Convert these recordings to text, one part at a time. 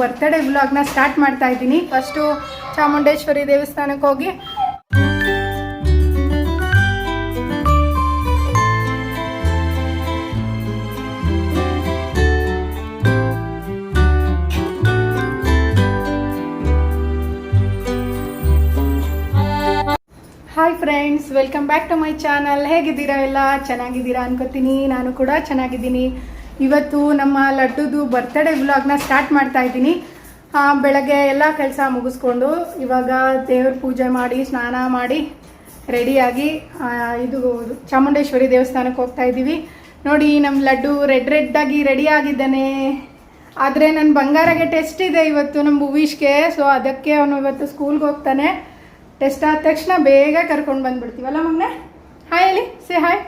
Birthday ವ್ಲಾಗ್ನ start ಮಾಡ್ತಾ ಇದ್ದೀನಿ. ಫಸ್ಟು ಚಾಮುಂಡೇಶ್ವರಿ ದೇವಸ್ಥಾನಕ್ಕೆ ಹೋಗಿ. Hi friends welcome back to my channel ಹೇಗಿದ್ದೀರಾ ಎಲ್ಲ? ಚೆನ್ನಾಗಿದ್ದೀರಾ ಅನ್ಕೋತೀನಿ. ನಾನು ಕೂಡ ಚೆನ್ನಾಗಿದ್ದೀನಿ. ಇವತ್ತು ನಮ್ಮ ಲಡ್ಡುದು ಬರ್ತಡೇ ವ್ಲಾಗ್ನ ಸ್ಟಾರ್ಟ್ ಮಾಡ್ತಾ ಇದ್ದೀನಿ. ಬೆಳಗ್ಗೆ ಎಲ್ಲ ಕೆಲಸ ಮುಗಿಸ್ಕೊಂಡು ಇವಾಗ ದೇವ್ರ ಪೂಜೆ ಮಾಡಿ ಸ್ನಾನ ಮಾಡಿ ರೆಡಿಯಾಗಿ ಇದು ಚಾಮುಂಡೇಶ್ವರಿ ದೇವಸ್ಥಾನಕ್ಕೆ ಹೋಗ್ತಾ ಇದ್ದೀವಿ. ನೋಡಿ ನಮ್ಮ ಲಡ್ಡು ರೆಡ್ ರೆಡ್ ಆಗಿ ರೆಡಿ ಆಗಿದ್ದಾನೆ. ಆದರೆ ನನ್ನ ಬಂಗಾರಗೆ ಟೆಸ್ಟ್ ಇದೆ ಇವತ್ತು ನಮ್ಮ ಭುವೀಶ್ಗೆ ಸೊ ಅದಕ್ಕೆ ಅವನು ಇವತ್ತು ಸ್ಕೂಲ್ಗೆ ಹೋಗ್ತಾನೆ. ಟೆಸ್ಟ್ ಆದ ತಕ್ಷಣ ಬೇಗ ಕರ್ಕೊಂಡು ಬಂದ್ಬಿಡ್ತೀವಲ್ಲ ಮಗ್ನೆ? ಹಾಯ್ ಹೇಳಿ ಸೇ ಹಾಯ್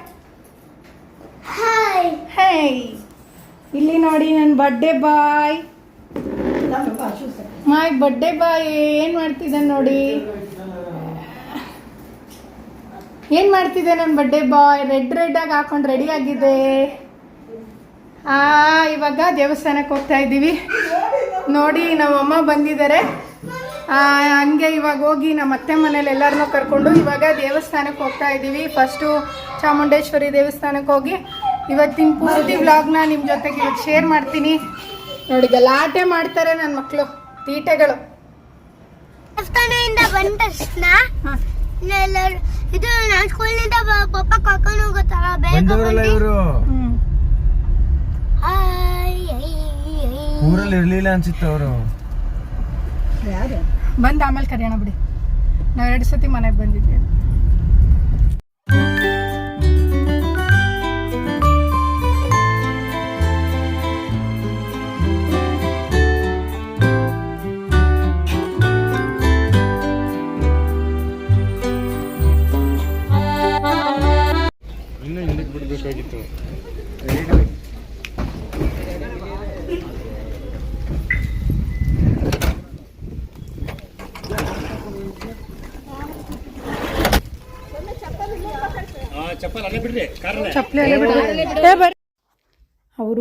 ಹಾಯ್ ಹೇಯ್ ಇಲ್ಲಿ ನೋಡಿ ನನ್ನ birthday boy my birthday boy ಏನು ಮಾಡ್ತಿದ್ದಾನೆ ನೋಡಿ? ಏನು ಮಾಡ್ತಿದ್ದೆ ನನ್ನ ಬರ್ಡೇ ಬಾಯ್ ರೆಡ್ ರೆಡ್ ಆಗಿ ಹಾಕೊಂಡು ರೆಡಿ ಆಗಿದೆ. ಆ ಇವಾಗ ದೇವಸ್ಥಾನಕ್ಕೆ ಹೋಗ್ತಾ ಇದ್ದೀವಿ. ನೋಡಿ ನಮ್ಮಮ್ಮ ಬಂದಿದ್ದಾರೆ. ಆ, ಹಂಗೆ ಇವಾಗ ಹೋಗಿ ನಮ್ಮ ಅತ್ತೆ ಮನೇಲಿ ಎಲ್ಲರನ್ನೂ ಕರ್ಕೊಂಡು ಇವಾಗ ದೇವಸ್ಥಾನಕ್ಕೆ ಹೋಗ್ತಾ ಇದ್ದೀವಿ. ಫಸ್ಟು ಚಾಮುಂಡೇಶ್ವರಿ ದೇವಸ್ಥಾನಕ್ಕೆ ಹೋಗಿ ಇವತ್ತಿನ ಪೂರ್ತಿ ವ್ಲಾಗ್ನ ನಿಮ್ಮ ಜೊತೆಗೆ ಇವತ್ತು ಶೇರ್ ಮಾಡ್ತೀನಿ. ನೋಡಿ ಗಲಾಟೆ ಮಾಡ್ತಾರೆ ನನ್ನ ಮಕ್ಕಳು ತೀಟೆಗಳು. ದೇವಸ್ಥಾನದಿಂದ ಬಂದ ತಕ್ಷಣ ಇದು ನಾನು ಸ್ಕೂಲ್ನಿಂದ ಪಪ್ಪ ಕರ್ಕೊಂಡು ಹೋಗುತ್ತಾರ ಬಂದವರಲ್ಲ ಇವರು. ಊರಲ್ಲಿ ಇರ್ಲಿಲ್ಲ ಅನ್ಸುತ್ತೆ ಅವರು. ಬಂದು ಆಮೇಲೆ ಕರೆಯೋಣ ಬಿಡಿ. ನಾವ್ ಎರಡು ಸತಿ ಮನೆಗೆ ಬಂದಿದ್ವಿ.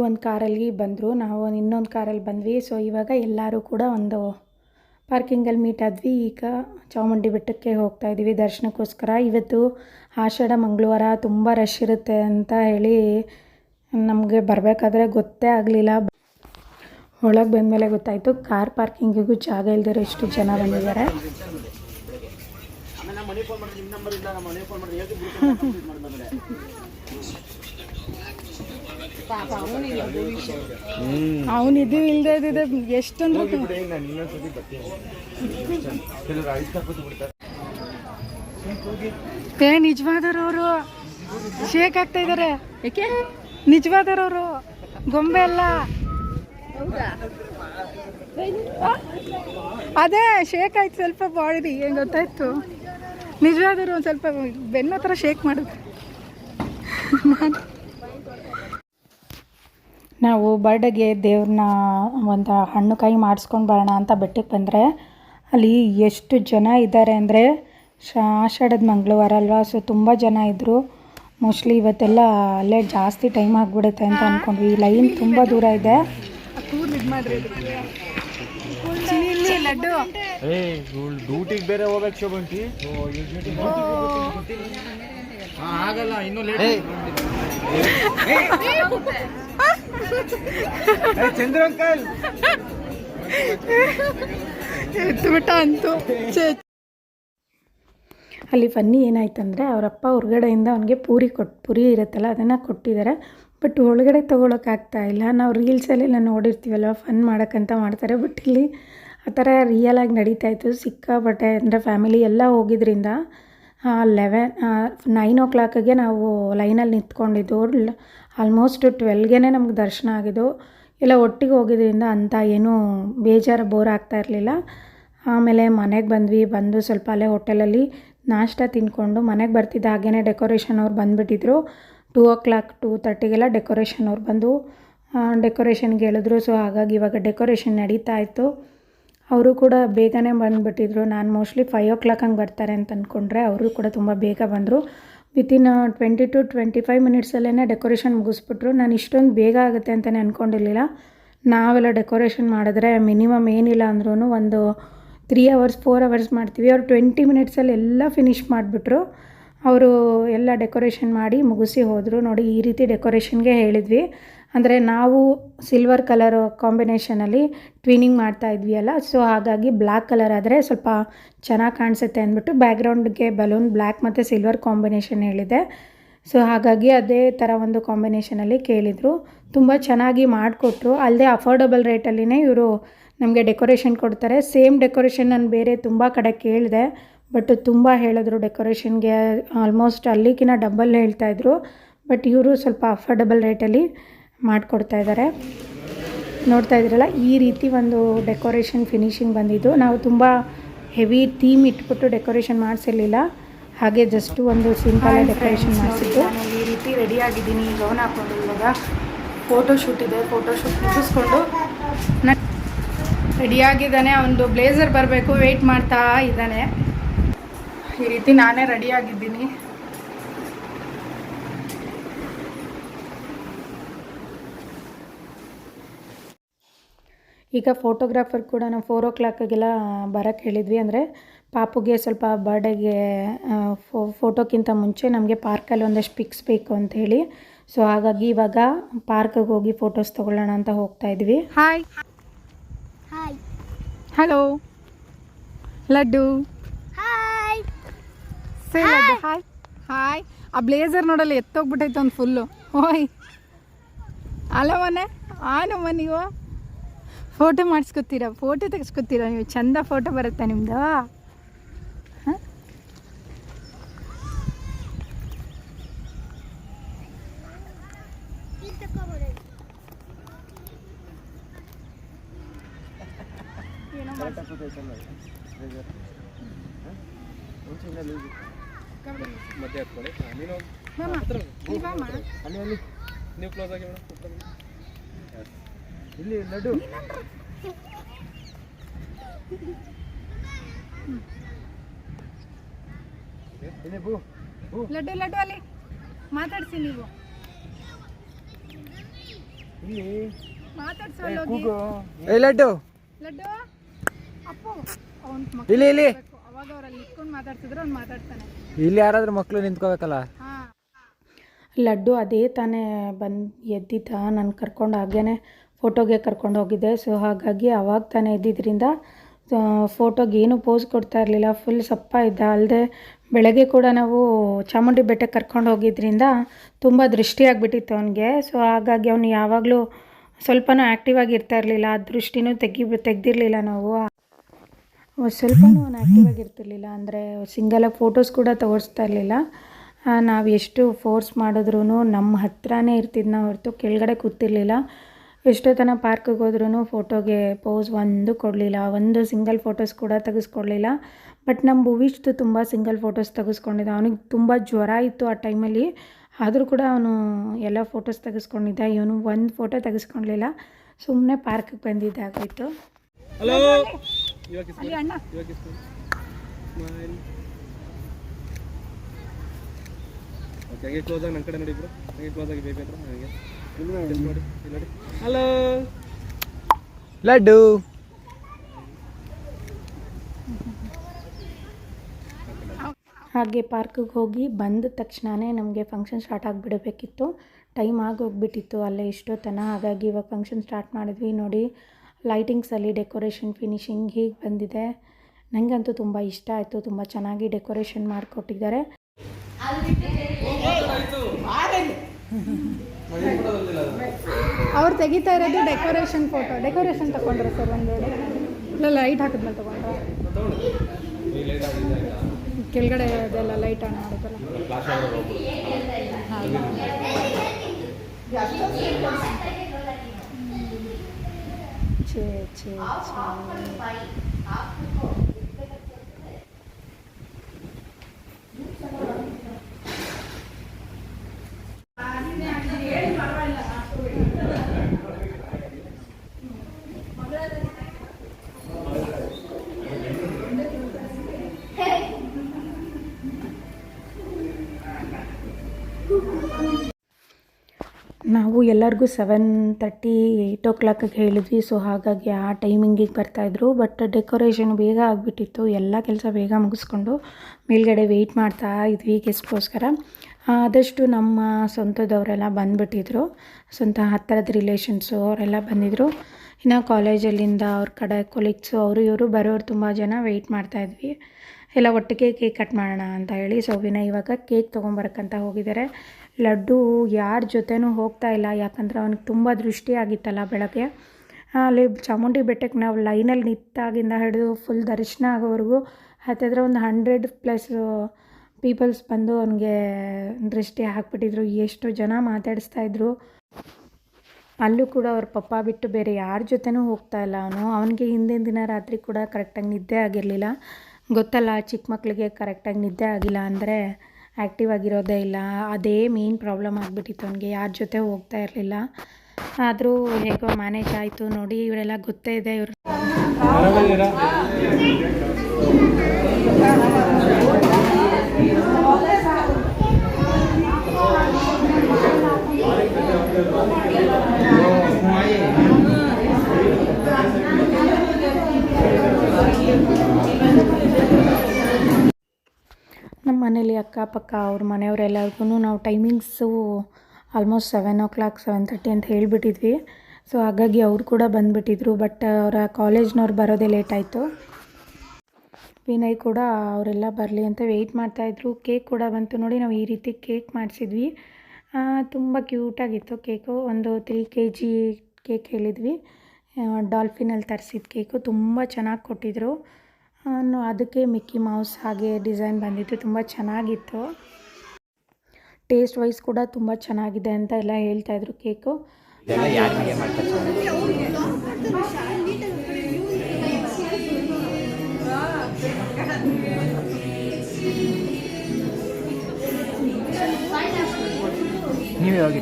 ಒಂದು ಕಾರಲ್ಲಿ ಬಂದರು, ನಾವು ಇನ್ನೊಂದು ಕಾರಲ್ಲಿ ಬಂದ್ವಿ. ಸೊ ಇವಾಗ ಎಲ್ಲರೂ ಕೂಡ ಒಂದು ಪಾರ್ಕಿಂಗಲ್ಲಿ ಮೀಟ್ ಆದ್ವಿ. ಈಗ ಚಾಮುಂಡಿ ಬೆಟ್ಟಕ್ಕೆ ಹೋಗ್ತಾ ಇದ್ದೀವಿ ದರ್ಶನಕ್ಕೋಸ್ಕರ. ಇವತ್ತು ಆಷಾಢ ಮಂಗಳವಾರ ತುಂಬ ರಶ್ ಇರುತ್ತೆ ಅಂತ ಹೇಳಿ ನಮಗೆ ಬರಬೇಕಾದ್ರೆ ಗೊತ್ತೇ ಆಗಲಿಲ್ಲ. ಒಳಗೆ ಬಂದಮೇಲೆ ಗೊತ್ತಾಯಿತು ಕಾರ್ ಪಾರ್ಕಿಂಗಿಗೂ ಜಾಗ ಇಲ್ದಿರೋ ಎಷ್ಟು ಜನ ಬಂದಿದ್ದಾರೆ. ಅವನು ಇದು ಇಲ್ಲದೆ ಇದ್ದಿದ್ದೆ ಎಷ್ಟೊಂದು ನಾನು ಇನ್ನೊಂದ್ಸತಿ ಬರ್ತೀನಿ. ಕೆಲವರು ಐದು ಹಾಕೋದು ಬಿಡ್ತಾರೆ ಏ ನಿಜವಾದರವರು ಶೇಕ್ ಆಗ್ತಾ ಇದ್ದಾರೆ ಏಕೆ? ನಿಜವಾದರವರು ಗೊಂಬೆ ಅಲ್ಲ. ಅದೇ ಶೇಕ್ ಆಯ್ತು ಸ್ವಲ್ಪ ಬಾಡಿ ಏನು ಗೊತ್ತಾಯ್ತು? ನಿಜವಾದರು ಒಂದು ಸ್ವಲ್ಪ ಬೆನ್ನ ಥರ ಶೇಕ್ ಮಾಡಿದ್ರು ನಾವು ಬರ್ಡೇಗೆ ದೇವ್ರನ್ನ ಒಂದು ಹಣ್ಣು ಕಾಯಿ ಮಾಡಿಸ್ಕೊಂಡು ಬರೋಣ ಅಂತ ಬೆಟ್ಟಕ್ಕೆ ಬಂದರೆ ಅಲ್ಲಿ ಎಷ್ಟು ಜನ ಇದ್ದಾರೆ ಅಂದರೆ ಆಷಾಢದ ಮಂಗಳವಾರ ಅಲ್ವಾ? ಸೊ ತುಂಬ ಜನ ಇದ್ದರು ಮೋಸ್ಟ್ಲಿ ಇವತ್ತೆಲ್ಲ ಅಲ್ಲೇ ಜಾಸ್ತಿ ಟೈಮ್ ಆಗಿಬಿಡುತ್ತೆ ಅಂತ ಅಂದ್ಕೊಂಡ್ವಿ ಈ ಲೈನ್ ತುಂಬ ದೂರ ಇದೆ. ಲಡ್ಡು. ಏ ಡ್ಯೂಟಿಗೆ ಬೇರೆ ಹೋಗ್ಬೇಕು ಶೋಭಂತಿ ಆಗಲ್ಲ ಇನ್ನೂ ಲೇಟ್ ಚಂದ್ರ ಅಂಕಲ್ ಅಲ್ಲಿ ಫನ್ನಿ ಏನಾಯ್ತಂದರೆ ಅವರಪ್ಪ ಹೊರಗಡೆಯಿಂದ ಅವನಿಗೆ ಪೂರಿ ಕೊಟ್ಟು ಪೂರಿ ಇರುತ್ತಲ್ಲ, ಅದನ್ನು ಕೊಟ್ಟಿದ್ದಾರೆ. ಬಟ್ ಒಳಗಡೆ ತೊಗೊಳೋಕ್ಕಾಗ್ತಾ ಇಲ್ಲ. ನಾವು ರೀಲ್ಸಲ್ಲೆಲ್ಲ ನೋಡಿರ್ತೀವಲ್ಲ ಫನ್ ಮಾಡೋಕ್ಕಂತ ಮಾಡ್ತಾರೆ. ಬಟ್ ಇಲ್ಲಿ ಆ ಥರ ರಿಯಲಾಗಿ ನಡೀತಾ ಇತ್ತು. ಸಿಕ್ಕಾಪಟ್ಟೆ ಅಂದರೆ ಫ್ಯಾಮಿಲಿ ಎಲ್ಲ ಹೋಗಿದ್ರಿಂದ ಲೆವೆನ್ ನೈನ್ ಓ ಕ್ಲಾಕಿಗೆ ನಾವು ಲೈನಲ್ಲಿ ನಿಂತ್ಕೊಂಡಿದ್ದು. ಆಲ್ಮೋಸ್ಟ್ ಟ್ವೆಲ್ಗೆ ನಮ್ಗೆ ದರ್ಶನ ಆಗಿದ್ದು. ಎಲ್ಲ ಒಟ್ಟಿಗೆ ಹೋಗಿದ್ದರಿಂದ ಅಂತ ಏನೂ ಬೇಜಾರು ಬೋರ್ ಆಗ್ತಾ ಇರಲಿಲ್ಲ. ಆಮೇಲೆ ಮನೆಗೆ ಬಂದ್ವಿ. ಬಂದು ಸ್ವಲ್ಪ ಅಲ್ಲೇ ಹೋಟೆಲಲ್ಲಿ ನಾಷ್ಟ ತಿಂದ್ಕೊಂಡು ಮನೆಗೆ ಬರ್ತಿದ್ದ ಹಾಗೇ ಡೆಕೋರೇಷನ್ ಅವ್ರು ಬಂದುಬಿಟ್ಟಿದ್ರು. ಟೂ ಓ ಕ್ಲಾಕ್ ಟೂ ತರ್ಟಿಗೆಲ್ಲ ಡೆಕೋರೇಷನ್ ಅವ್ರು ಬಂದು ಡೆಕೋರೇಷನ್ಗೆ ಹೇಳಿದ್ರು. ಸೊ ಹಾಗಾಗಿ ಇವಾಗ ಡೆಕೋರೇಷನ್ ನಡೀತಾ ಇತ್ತು. ಅವರು ಕೂಡ ಬೇಗನೆ ಬಂದುಬಿಟ್ಟಿದ್ರು. ನಾನು ಮೋಸ್ಟ್ಲಿ ಫೈವ್ ಓ ಕ್ಲಾಕ್ ಹಂಗೆ ಬರ್ತಾರೆ ಅಂತ ಅಂದ್ಕೊಂಡ್ರೆ ಅವರು ಕೂಡ ತುಂಬ ಬೇಗ ಬಂದರು. Within twenty to twenty five ಮಿನಿಟ್ಸಲ್ಲೇ decoration ಮುಗಿಸ್ಬಿಟ್ರು. ನಾನು ಇಷ್ಟೊಂದು ಬೇಗ ಆಗುತ್ತೆ ಅಂತಲೇ ಅಂದ್ಕೊಂಡಿರಲಿಲ್ಲ ನಾವೆಲ್ಲ ಡೆಕೋರೇಷನ್ ಮಾಡಿದ್ರೆ ಮಿನಿಮಮ್ ಏನಿಲ್ಲ ಅಂದ್ರೂ ಒಂದು ತ್ರೀ ಅವರ್ಸ್ ಫೋರ್ ಅವರ್ಸ್ ಮಾಡ್ತೀವಿ. ಅವ್ರು ಟ್ವೆಂಟಿ ಮಿನಿಟ್ಸಲ್ಲಿ ಎಲ್ಲ ಫಿನಿಷ್ ಮಾಡಿಬಿಟ್ರು. ಅವರು ಎಲ್ಲ ಡೆಕೋರೇಷನ್ ಮಾಡಿ ಮುಗಿಸಿ ಹೋದರು. ನೋಡಿ ಈ ರೀತಿ ಡೆಕೋರೇಷನ್ಗೆ ಹೇಳಿದ್ವಿ. ಅಂದರೆ ನಾವು ಸಿಲ್ವರ್ ಕಲರ್ ಕಾಂಬಿನೇಷನಲ್ಲಿ ಟ್ವಿನಿಂಗ್ ಮಾಡ್ತಾ ಇದ್ವಿ ಅಲ್ಲ ಸೊ ಹಾಗಾಗಿ ಬ್ಲ್ಯಾಕ್ ಕಲರ್ ಆದರೆ ಸ್ವಲ್ಪ ಚೆನ್ನಾಗಿ ಕಾಣಿಸುತ್ತೆ ಅಂದ್ಬಿಟ್ಟು ಬ್ಯಾಕ್ಗ್ರೌಂಡ್ಗೆ ಬಲೂನ್ ಬ್ಲ್ಯಾಕ್ ಮತ್ತು ಸಿಲ್ವರ್ ಕಾಂಬಿನೇಷನ್ ಹೇಳಿದೆ. ಸೊ ಹಾಗಾಗಿ ಅದೇ ಥರ ಒಂದು ಕಾಂಬಿನೇಷನಲ್ಲಿ ಕೇಳಿದರು. ತುಂಬ ಚೆನ್ನಾಗಿ ಮಾಡಿಕೊಟ್ರು. ಅಲ್ಲದೆ ಅಫೋರ್ಡಬಲ್ ರೇಟಲ್ಲಿನೇ ಇವರು ನಮಗೆ ಡೆಕೋರೇಷನ್ ಕೊಡ್ತಾರೆ. ಸೇಮ್ ಡೆಕೋರೇಷನ್ ನಾನು ಬೇರೆ ತುಂಬ ಕಡೆ ಕೇಳಿದೆ ಬಟ್ ತುಂಬ ಹೇಳಿದ್ರು ಡೆಕೋರೇಷನ್ಗೆ ಆಲ್ಮೋಸ್ಟ್ ಅಲ್ಲಿಗಿನ ಡಬಲ್ ಹೇಳ್ತಾಯಿದ್ರು ಬಟ್ ಇವರು ಸ್ವಲ್ಪ ಅಫೋರ್ಡಬಲ್ ರೇಟಲ್ಲಿ ಮಾಡಿಕೊಡ್ತಾ ಇದ್ದಾರೆ. ನೋಡ್ತಾ ಇದ್ರಲ್ಲ ಈ ರೀತಿ ಒಂದು ಡೆಕೋರೇಷನ್ ಫಿನಿಶಿಂಗ್ ಬಂದಿದ್ದು. ನಾವು ತುಂಬ ಹೆವಿ ಥೀಮ್ ಇಟ್ಬಿಟ್ಟು ಡೆಕೋರೇಷನ್ ಮಾಡಿಸಿರ್ಲಿಲ್ಲ. ಹಾಗೆ ಜಸ್ಟ್ ಒಂದು ಸಿಂಪಲ್ ಡೆಕೋರೇಷನ್ ಮಾಡಿಸಿದ್ದು. ನಾನು ಈ ರೀತಿ ರೆಡಿ ಆಗಿದ್ದೀನಿ. ಗೌನ್ ಹಾಕೊಂಡು ಇವಾಗ ಫೋಟೋ ಶೂಟ್ ಇದೆ. ಫೋಟೋಶೂಟ್ ಮುಗಿಸ್ಕೊಂಡು ರೆಡಿಯಾಗಿದ್ದಾನೆ ಅವನದು ಬ್ಲೇಸರ್ ಬರಬೇಕು. ವೆಯ್ಟ್ ಮಾಡ್ತಾ ಇದ್ದಾನೆ. ಈ ರೀತಿ ನಾನೇ ರೆಡಿಯಾಗಿದ್ದೀನಿ ಈಗ ಫೋಟೋಗ್ರಾಫರ್ ಕೂಡ ನಾವು ಫೋರ್ ಓ ಕ್ಲಾಕಿಗೆಲ್ಲ ಬರೋಕ್ಕೆ ಹೇಳಿದ್ವಿ ಅಂದರೆ ಪಾಪುಗೆ ಸ್ವಲ್ಪ ಬರ್ಡೇಗೆ ಫೋಟೋಕ್ಕಿಂತ ಮುಂಚೆ ನಮಗೆ ಪಾರ್ಕಲ್ಲಿ ಒಂದಷ್ಟು ಪಿಕ್ಸ್ ಬೇಕು ಅಂತ ಹೇಳಿ. ಸೊ ಹಾಗಾಗಿ ಇವಾಗ ಪಾರ್ಕಿಗೆ ಹೋಗಿ ಫೋಟೋಸ್ ತೊಗೊಳ್ಳೋಣ ಅಂತ ಹೋಗ್ತಾ ಇದ್ವಿ. Hi hi hello Laddu. Hi say Laddu. Hi hi ಆ ಬ್ಲೇಸರ್ ನೋಡಲ್ಲ ಎತ್ತೋಗ್ಬಿಟ್ಟೈತೆ ಒಂದು ಫುಲ್ಲು ಓಯ್. ಮನೆ. ಆನು ನೀವು ಫೋಟೋ ಮಾಡಿಸ್ಕೊತೀರಾ ಫೋಟೋ ತೆಗೆಸ್ಕೊತೀರಾ ನೀವು ಚಂದ ಫೋಟೋ ಬರುತ್ತಾ ನಿಮ್ಮದು ಕ್ಲೋಸ್ ಆಗಿ ಇಲ್ಲಿ ಲಡ್ಡು ಇಲ್ಲಿ ಬೂ ಬೂ ಲಡ್ಡು ಲಡ್ಡು ಅಲ್ಲಿ. ಮಾತಾಡ್ಸಿ ನೀವು. ಇಲ್ಲಿ. ಮಾತಾಡ್ಸೋ ಲಡ್ಡು. ಲಡ್ಡು? ಅಪ್ಪು ಇಲ್ಲಿ ಇಲ್ಲಿ. ಅವಾಗ ಅವ್ರಲ್ಲಿ ಇಟ್ಕೊಂಡು ಮಾತಾಡ್ತಿದ್ರೆ ಅವ್ನು ಮಾತಾಡ್ತಾನೆ. ಇಲ್ಲಿ ಯಾರಾದ್ರೂ ಮಕ್ಕಳು ನಿಂತ್ಕೋಬೇಕಲ್ಲ? ಹಾಂ. ಲಡ್ಡು ಅದೇ ತಾನೇ ಬಂದು ಎದ್ದಿದ್ದ. ನಾನು ಕರ್ಕೊಂಡು ಹಾಗೇನೆ ಫೋಟೋಗೆ ಕರ್ಕೊಂಡು ಹೋಗಿದ್ದೆ. ಸೊ ಹಾಗಾಗಿ ಅವಾಗ ತಾನೇ ಇದ್ದಿದ್ದರಿಂದ ಫೋಟೋಗೆ ಏನು ಪೋಸ್ ಕೊಡ್ತಾ ಇರಲಿಲ್ಲ. ಫುಲ್ ಸಪ್ಪ ಇದ್ದ. ಅಲ್ಲದೆ ಬೆಳಗ್ಗೆ ಕೂಡ ನಾವು ಚಾಮುಂಡಿ ಬೆಟ್ಟಕ್ಕೆ ಕರ್ಕೊಂಡು ಹೋಗಿದ್ದರಿಂದ ತುಂಬ ದೃಷ್ಟಿ ಆಗಿಬಿಟ್ಟಿತ್ತು ಅವನಿಗೆ. ಸೊ ಹಾಗಾಗಿ ಅವನು ಯಾವಾಗಲೂ ಸ್ವಲ್ಪನೂ ಆ್ಯಕ್ಟಿವ್ ಆಗಿ ಇರ್ತಾ ಇರಲಿಲ್ಲ. ಆ ದೃಷ್ಟಿನೂ ತೆಗಿ, ತೆಗ್ದಿರಲಿಲ್ಲ ನಾವು. ಸ್ವಲ್ಪನೂ ಅವನು ಆ್ಯಕ್ಟಿವ್ ಆಗಿರ್ತಿರ್ಲಿಲ್ಲ ಅಂದರೆ ಸಿಂಗಲಾಗಿ ಫೋಟೋಸ್ ಕೂಡ ತೋರಿಸ್ತಾ ಇರಲಿಲ್ಲ. ನಾವು ಎಷ್ಟು ಫೋರ್ಸ್ ಮಾಡಿದ್ರೂ ನಮ್ಮ ಹತ್ರನೇ ಇರ್ತಿದ್ನ ಹೊರತು ಕೆಳಗಡೆ ಕೂತಿರ್ಲಿಲ್ಲ. ಎಷ್ಟೋ ತನ ಪಾರ್ಕಿಗೆ ಹೋದ್ರೂ ಫೋಟೋಗೆ ಪೋಸ್ ಒಂದು ಕೊಡಲಿಲ್ಲ. ಒಂದು ಸಿಂಗಲ್ ಫೋಟೋಸ್ ಕೂಡ ತೆಗೆಸ್ಕೊಡ್ಲಿಲ್ಲ. ಬಟ್ ನಮ್ಮ ಭುವಿಷ್ದು ತುಂಬ ಸಿಂಗಲ್ ಫೋಟೋಸ್ ತೆಗೆಸ್ಕೊಂಡಿದ್ದ. ಅವನಿಗೆ ತುಂಬ ಜ್ವರ ಇತ್ತು ಆ ಟೈಮಲ್ಲಿ. ಆದರೂ ಕೂಡ ಅವನು ಎಲ್ಲ ಫೋಟೋಸ್ ತೆಗೆಸ್ಕೊಂಡಿದ್ದ. ಇವನು ಒಂದು ಫೋಟೋ ತೆಗೆಸ್ಕೊಳ್ಲಿಲ್ಲ ಸುಮ್ಮನೆ ಪಾರ್ಕಿಗೆ ಬಂದಿದ್ದಾಗೋಯ್ತು ಕ್ಲೋಸ್ ಆಗಿ ನನ್ನ ಕಡೆ ನೋಡಿ ಕ್ಲೋಸ್ ಆಗಿ ಬೇಬಿ ಹತ್ರ ಹಂಗೆ. ಹಲೋ. ಲಡ್ಡು. ಹಾಗೆ ಪಾರ್ಕಿಗೆ ಹೋಗಿ ಬಂದ ತಕ್ಷಣವೇ ನಮಗೆ ಫಂಕ್ಷನ್ ಸ್ಟಾರ್ಟ್ ಆಗಿಬಿಡಬೇಕಿತ್ತು. ಟೈಮ್ ಆಗೋಗ್ಬಿಟ್ಟಿತ್ತು ಅಲ್ಲೇ ಇಷ್ಟೋ ತನಕ ಹಾಗಾಗಿ ಇವಾಗ ಫಂಕ್ಷನ್ ಸ್ಟಾರ್ಟ್ ಮಾಡಿದ್ವಿ. ನೋಡಿ ಲೈಟಿಂಗ್ಸಲ್ಲಿ ಡೆಕೋರೇಷನ್ ಫಿನಿಶಿಂಗ್ ಹೀಗೆ ಬಂದಿದೆ. ನನಗಂತೂ ತುಂಬ ಇಷ್ಟ ಆಯಿತು. ತುಂಬ ಚೆನ್ನಾಗಿ ಡೆಕೋರೇಷನ್ ಮಾಡಿಕೊಟ್ಟಿದ್ದಾರೆ. ಅವ್ರು ತೆಗಿತಾ ಇರೋದು ಡೆಕೋರೇಷನ್ ಫೋಟೋ ಡೆಕೋರೇಷನ್ ತಗೊಂಡ್ರೆ ಸರ್ ಒಂದು ಇಲ್ಲ ಲೈಟ್ ಹಾಕಿದ್ಮೇಲೆ ತಗೊಂಡ್ರೆ. ಕೆಳಗಡೆ ಅದೆಲ್ಲ ಲೈಟ್ ಆನ್ ಮಾಡೋದಲ್ಲ ಛೇ ಛೇ ಛೇ. ಎಲ್ಲರಿಗೂ ಸೆವೆನ್ ತರ್ಟಿ ಏಯ್ಟ್ ಓ ಕ್ಲಾಕಿಗೆ ಹೇಳಿದ್ವಿ. ಸೊ ಹಾಗಾಗಿ ಆ ಟೈಮಿಂಗಿಗೆ ಬರ್ತಾಯಿದ್ರು ಬಟ್ ಡೆಕೋರೇಷನ್ ಬೇಗ ಆಗಿಬಿಟ್ಟಿತ್ತು. ಎಲ್ಲ ಕೆಲಸ ಬೇಗ ಮುಗಿಸ್ಕೊಂಡು ಮೇಲ್ಗಡೆ ವೆಯ್ಟ್ ಮಾಡ್ತಾ ಇದ್ವಿ ಗೆಸ್ಟ್ಗೋಸ್ಕರ ಆದಷ್ಟು ನಮ್ಮ ಸ್ವಂತದವರೆಲ್ಲ ಬಂದುಬಿಟ್ಟಿದ್ರು. ಸ್ವಂತ ಹತ್ತಿರದ ರಿಲೇಷನ್ಸು ಅವರೆಲ್ಲ ಬಂದಿದ್ದರು ಇನ್ನು ಕಾಲೇಜಲ್ಲಿಂದ ಅವ್ರ ಕಡೆ ಕೊಲೀಗ್ಸು ಅವರು ಇವರು ಬರೋರು ತುಂಬ ಜನ ವೆಯ್ಟ್ ಮಾಡ್ತಾಯಿದ್ವಿ ಎಲ್ಲ ಒಟ್ಟಿಗೆ ಕೇಕ್ ಕಟ್ ಮಾಡೋಣ ಅಂತ ಹೇಳಿ ಸೊ ವಿನಯ್ ಇವಾಗ ಕೇಕ್ ತೊಗೊಂಬರಕ್ಕಂತ ಹೋಗಿದ್ದಾರೆ. ಲಡ್ಡು ಯಾರ ಜೊತೆನೂ ಹೋಗ್ತಾ ಇಲ್ಲ. ಯಾಕಂದರೆ ಅವ್ನಿಗೆ ತುಂಬ ದೃಷ್ಟಿ ಆಗಿತ್ತಲ್ಲ ಬೆಳಗ್ಗೆ. ಅಲ್ಲಿ ಚಾಮುಂಡಿ ಬೆಟ್ಟಕ್ಕೆ ನಾವು ಲೈನಲ್ಲಿ ನಿಂತಾಗಿಂದ ಹಿಡಿದು ಫುಲ್ ದರ್ಶನ ಆಗೋವರೆಗೂ ಹತ್ತಿದ್ರೆ ಒಂದು ಹಂಡ್ರೆಡ್ ಪ್ಲಸ್ ಪೀಪಲ್ಸ್ ಬಂದು ಅವನಿಗೆ ದೃಷ್ಟಿ ಹಾಕ್ಬಿಟ್ಟಿದ್ರು. ಎಷ್ಟು ಜನ ಮಾತಾಡಿಸ್ತಾ ಇದ್ರು. ಅಲ್ಲೂ ಕೂಡ ಅವ್ರ ಪಪ್ಪ ಬಿಟ್ಟು ಬೇರೆ ಯಾರ ಜೊತೆನೂ ಹೋಗ್ತಾ ಇಲ್ಲ ಅವನು. ಅವನಿಗೆ ಹಿಂದಿನ ದಿನ ರಾತ್ರಿ ಕೂಡ ಕರೆಕ್ಟಾಗಿ ನಿದ್ದೆ ಆಗಿರಲಿಲ್ಲ. ಗೊತ್ತಲ್ಲ ಚಿಕ್ಕ ಮಕ್ಕಳಿಗೆ ಕರೆಕ್ಟಾಗಿ ನಿದ್ದೆ ಆಗಿಲ್ಲ ಅಂದರೆ ಆ್ಯಕ್ಟಿವ್ ಆಗಿರೋದೇ ಇಲ್ಲ. ಅದೇ ಮೇನ್ ಪ್ರಾಬ್ಲಮ್ ಆಗಿಬಿಟ್ಟಿತ್ತು ಅವನಿಗೆ. ಯಾರ ಜೊತೆ ಹೋಗ್ತಾ ಇರಲಿಲ್ಲ. ಆದರೂ ಹೇಗೋ ಮ್ಯಾನೇಜ್ ಆಯಿತು ನೋಡಿ, ಇವರೆಲ್ಲ ಗೊತ್ತೇ ಇದೆ ಇವರು ಆರಾಮಿದ್ದೀರಾ ನಮ್ಮ ಮನೇಲಿ ಅಕ್ಕಪಕ್ಕ ಅವ್ರ ಮನೆಯವರೆಲ್ಲರಿಗೂ ನಾವು timings almost seven o'clock seven thirty ಅಂತ ಹೇಳಿಬಿಟ್ಟಿದ್ವಿ. ಸೊ ಹಾಗಾಗಿ ಅವರು ಕೂಡ ಬಂದುಬಿಟ್ಟಿದ್ರು ಬಟ್ ಅವರ ಕಾಲೇಜ್ನವ್ರು ಬರೋದೇ ಲೇಟ್ ಆಯಿತು. ವಿನಯ್ ಕೂಡ ಅವರೆಲ್ಲ ಬರಲಿ ಅಂತ ವೆಯ್ಟ್ ಮಾಡ್ತಾಯಿದ್ರು ಕೇಕ್ ಕೂಡ ಬಂತು ನೋಡಿ, ನಾವು ಈ ರೀತಿ ಕೇಕ್ ಮಾಡಿಸಿದ್ವಿ. ತುಂಬ ಕ್ಯೂಟಾಗಿತ್ತು ಕೇಕು ಒಂದು ತ್ರೀ ಕೆ ಜಿ ಕೇಕ್ ಹೇಳಿದ್ವಿ ಡಾಲ್ಫಿನಲ್ಲಿ ತರಿಸಿದ ಕೇಕು ತುಂಬ ಚೆನ್ನಾಗಿ ಕೊಟ್ಟಿದ್ದರು ನಾನು ಅದಕ್ಕೆ ಮಿಕ್ಕಿ ಮೌಸ್ ಹಾಗೆ ಡಿಸೈನ್ ಬಂದಿತ್ತು. ತುಂಬ ಚೆನ್ನಾಗಿತ್ತು. ಟೇಸ್ಟ್ ವೈಸ್ ಕೂಡ ತುಂಬ ಚೆನ್ನಾಗಿದೆ ಅಂತ ಎಲ್ಲ ಕೇಕು. ಯಾರು ವಿಡಿಯೋ ಮಾಡ್ತಾರೆ ನೀವೇ ಹೋಗಿ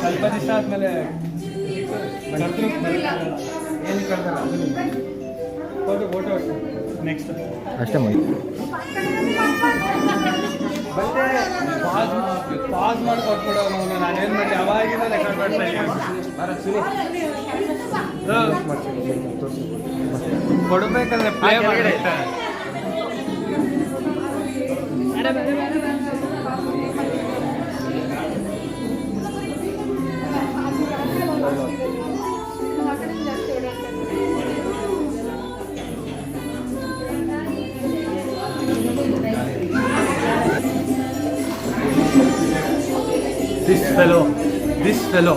ಸ್ವಲ್ಪ ದಿವಸ ಆದ್ಮೇಲೆ ಫೋಟೋ ಫೋಟೋ ನೆಕ್ಸ್ಟ್ ಅಷ್ಟೇ ಮುಗಿ ಪಾಸ್ ಮಾಡಿ ಕೊಟ್ಬಿಡು ಅವನು ನಾನೇನು ಮಾಡಿ ಅವಾಗಿಂದ ರೆಕಾರ್ಡ್ ಮಾಡ್ತಾ ಕೊಡ್ಬೇಕಂದ್ರೆ ಪ್ಲೇ ಮಾಡಿರ್ತಾರೆ this fellow this fellow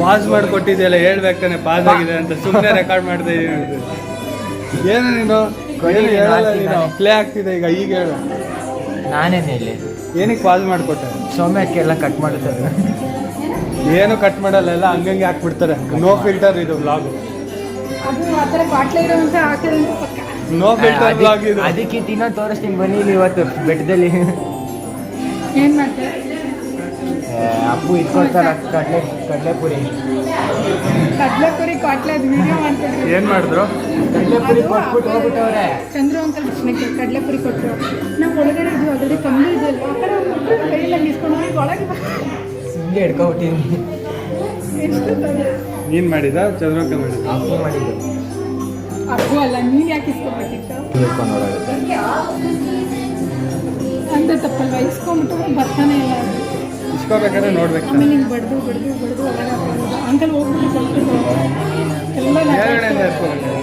pass ಮಾಡಿಕೊಟ್ಟಿದೆಯಲ್ಲ ಹೇಳ್ಬೇಕಾನೆ ಪಾಸ್ ಆಗಿದೆ ಅಂತ ಸುಮ್ಮನೆ ರೆಕಾರ್ಡ್ ಮಾಡ್ತಾ ಇದೀನಿ ಏನು ನೀನು? ಏನು ಹೇಳಲ್ಲ ನೀನು? ಪ್ಲೇ ಆಗ್ತಿದೆ ಈಗ ಈಗ ಹೇಳು. ನಾನೇನು ಹೇಳಿ ಏನಕ್ಕೆ ಪಾಸ್ ಮಾಡಿಕೊಟ್ಟೆ? ಸೌಮ್ಯಕ್ಕೆಲ್ಲ ಕಟ್ ಮಾಡ್ತಾರೆ ಏನು ಕಟ್ ಮಾಡಲ್ಲ ಎಲ್ಲ ಹಂಗಂಗೆ ಹಾಕ್ಬಿಡ್ತಾರೆ. ನೋ ಫಿಲ್ಟರ್ ಇದು ಬ್ಲಾಗ್ ನೋ ಫಿಲ್ಟರ್ ಬ್ಲಾಗ್ ಇದು. ಅದಕ್ಕೆ ತಿನ್ನೋ ತೋರಿಸ್ತೀನಿ ಬನ್ನಿ ಇಲ್ಲಿ ಇವತ್ತು ಬೆಟ್ಟದಲ್ಲಿ. ಏನು ಮಾಡ್ತಾರೆ ಅಪ್ಪು ಇಟ್ಕೊಳ್ತಾರ ಕಡ್ಲೆ ಕಡಲೆಪುರಿ ಕಡ್ಲೆಪುರಿ ಕಾಟ್ಲೆ ಅದು ವಿಡಿಯೋ ಮಾಡ್ತಾರೆ ಏನು ಮಾಡಿದ್ರು? ಕಡಲೆಪುರಿ ಕೊಟ್ಬಿಟ್ಟು ಹೋಗ್ಬಿಟ್ಟವ್ರೆ. ಚಂದ್ರು ಅಂಕಲ್ ಕೃಷ್ಣಕ್ಕೆ ಕಡಲೆಪುರಿ ಕೊಟ್ಟರು ನಾವು ಒಳಗಡೆ ಇದ್ವಿ ಅದರಲ್ಲಿ ಕಮ್ಮಿ ಇದೆಯಲ್ಲ ಆ ಕಡೆ ಒಂದು ಕೈಯಲ್ಲಿ ಇಸ್ಕೊಂಡು ಹೋಗಿ ಒಳಗೆ ಸುಮ್ಮನೆ ಹಿಡ್ಕೊಬಿಟ್ಟಿನಿ ಎಷ್ಟು ನೀನು ಮಾಡಿದ? ಚಂದ್ರಕ ಮಾಡಿದ? ಅಪ್ಪು ಮಾಡಿದ್ದು. ಅಪ್ಪು ಅಲ್ಲ ನೀನು ಯಾಕೆ ಇಸ್ಕೊಬೇಕಿತ್ತು? ಅಂದ್ರೆ ಹೋಗೋದು. ಅಂತ ತಪ್ಪಲ್ಲ ಇಸ್ಕೊಂಬಿಟ್ಟು ಬರ್ತಾನೆ ಇಲ್ಲ. ಅದು. ಇಸ್ಕೋಬೇಕಾದ್ರೆ ನೋಡ್ಬೇಕು. ಆಮೇಲೆ ಹಿಂಗೆ ಬಡ್ದು ಬಡ್ದು ಬಡ್ದು ಒಳಗೆ ಹಾಕೋದು ಅಂಕಲ್ ಹೋಗ್ಬಿಟ್ಟು ಸ್ವಲ್ಪ ಎಲ್ಲ ಮೇಲ್ಗಡೆಯಿಂದ ಎತ್ಕೊಬೇಕು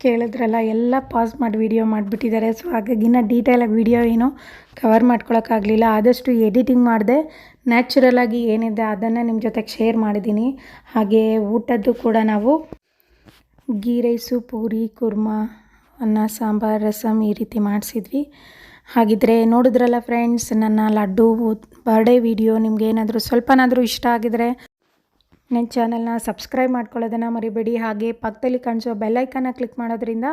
ಕೇಳಿದ್ರಲ್ಲ ಎಲ್ಲ ಪಾಸ್ ಮಾಡಿ ವಿಡಿಯೋ ಮಾಡಿಬಿಟ್ಟಿದ್ದಾರೆ. ಸೊ ಹಾಗಾಗಿ ಇನ್ನೂ ಡೀಟೇಲಾಗಿ ವಿಡಿಯೋ ಏನು ಕವರ್ ಮಾಡ್ಕೊಳಕ್ಕಾಗಲಿಲ್ಲ. ಆದಷ್ಟು ಎಡಿಟಿಂಗ್ ಮಾಡಿದೆ. ನ್ಯಾಚುರಲಾಗಿ ಏನಿದೆ ಅದನ್ನು ನಿಮ್ಮ ಜೊತೆಗೆ ಶೇರ್ ಮಾಡಿದ್ದೀನಿ ಹಾಗೆ ಊಟದ್ದು ಕೂಡ ನಾವು ಗೀ ರೈಸು ಪೂರಿ ಕುರ್ಮಾ ಅನ್ನ ಸಾಂಬಾರು ರಸಮ್ ಈ ರೀತಿ ಮಾಡಿಸಿದ್ವಿ. ಹಾಗಿದ್ರೆ ನೋಡಿದ್ರಲ್ಲ ಫ್ರೆಂಡ್ಸ್ ನನ್ನ ಲಡ್ಡು ಬರ್ಡೇ ವಿಡಿಯೋ ನಿಮ್ಗೆ ಏನಾದರೂ ಸ್ವಲ್ಪನಾದರೂ ಇಷ್ಟ ಆಗಿದ್ರೆ ನನ್ನ ಚಾನಲ್ನ ಸಬ್ಸ್ಕ್ರೈಬ್ ಮಾಡ್ಕೊಳ್ಳೋದನ್ನು ಮರಿಬೇಡಿ. ಹಾಗೆ ಪಕ್ಕದಲ್ಲಿ ಕಾಣಿಸೋ ಬೆಲ್ಲೈಕನ್ನ ಕ್ಲಿಕ್ ಮಾಡೋದ್ರಿಂದ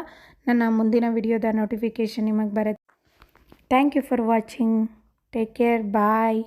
ನನ್ನ ಮುಂದಿನ ವಿಡಿಯೋದ ನೋಟಿಫಿಕೇಷನ್ ನಿಮಗೆ ಬರುತ್ತೆ. Thank you for watching take care bye